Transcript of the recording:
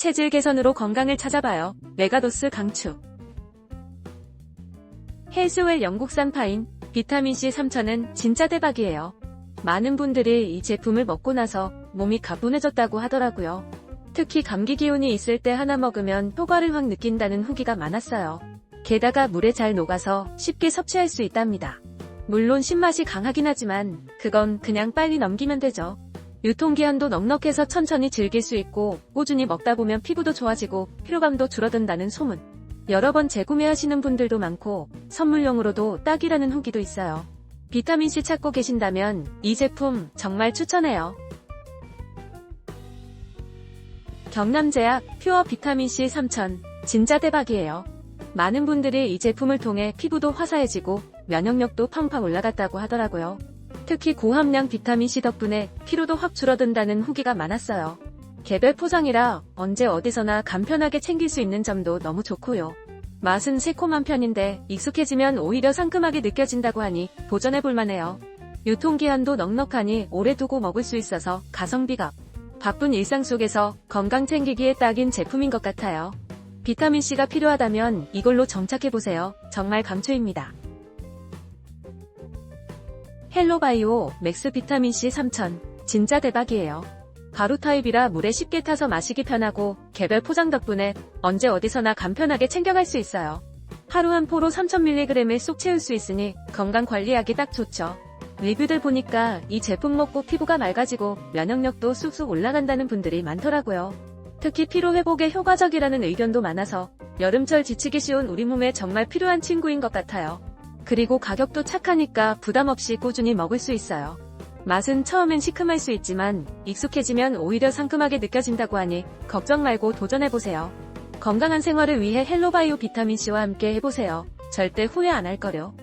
체질 개선으로 건강을 찾아봐요. 메가도스 강추. 헬스웰 영국산 파인 비타민C 3000은 진짜 대박이에요. 많은 분들이 이 제품을 먹고 나서 몸이 가뿐해졌다고 하더라고요. 특히 감기 기운이 있을 때 하나 먹으면 효과를 확 느낀다는 후기가 많았어요. 게다가 물에 잘 녹아서 쉽게 섭취할 수 있답니다. 물론 신맛이 강하긴 하지만 그건 그냥 빨리 넘기면 되죠. 유통기한도 넉넉해서 천천히 즐길 수 있고 꾸준히 먹다 보면 피부도 좋아지고 피로감도 줄어든다는 소문. 여러 번 재구매하시는 분들도 많고 선물용으로도 딱이라는 후기도 있어요. 비타민C 찾고 계신다면 이 제품 정말 추천해요. 경남제약 퓨어 비타민C 3000 진짜 대박이에요. 많은 분들이 이 제품을 통해 피부도 화사해지고 면역력도 팡팡 올라갔다고 하더라고요. 특히 고함량 비타민C 덕분에 피로도 확 줄어든다는 후기가 많았어요. 개별 포장이라 언제 어디서나 간편하게 챙길 수 있는 점도 너무 좋고요. 맛은 새콤한 편인데 익숙해지면 오히려 상큼하게 느껴진다고 하니 도전해 볼 만해요. 유통기한도 넉넉하니 오래 두고 먹을 수 있어서 가성비가 바쁜 일상 속에서 건강 챙기기에 딱인 제품인 것 같아요. 비타민C가 필요하다면 이걸로 정착해보세요. 정말 강추입니다. 헬로바이오 맥스 비타민C 3000 진짜 대박이에요. 가루 타입이라 물에 쉽게 타서 마시기 편하고 개별 포장 덕분에 언제 어디서나 간편하게 챙겨갈 수 있어요. 하루 한 포로 3000mg을 쏙 채울 수 있으니 건강 관리하기 딱 좋죠. 리뷰들 보니까 이 제품 먹고 피부가 맑아지고 면역력도 쑥쑥 올라간다는 분들이 많더라고요. 특히 피로 회복에 효과적이라는 의견도 많아서 여름철 지치기 쉬운 우리 몸에 정말 필요한 친구인 것 같아요. 그리고 가격도 착하니까 부담 없이 꾸준히 먹을 수 있어요. 맛은 처음엔 시큼할 수 있지만 익숙해지면 오히려 상큼하게 느껴진다고 하니 걱정 말고 도전해보세요. 건강한 생활을 위해 헬로바이오 비타민C와 함께 해보세요. 절대 후회 안 할 거요.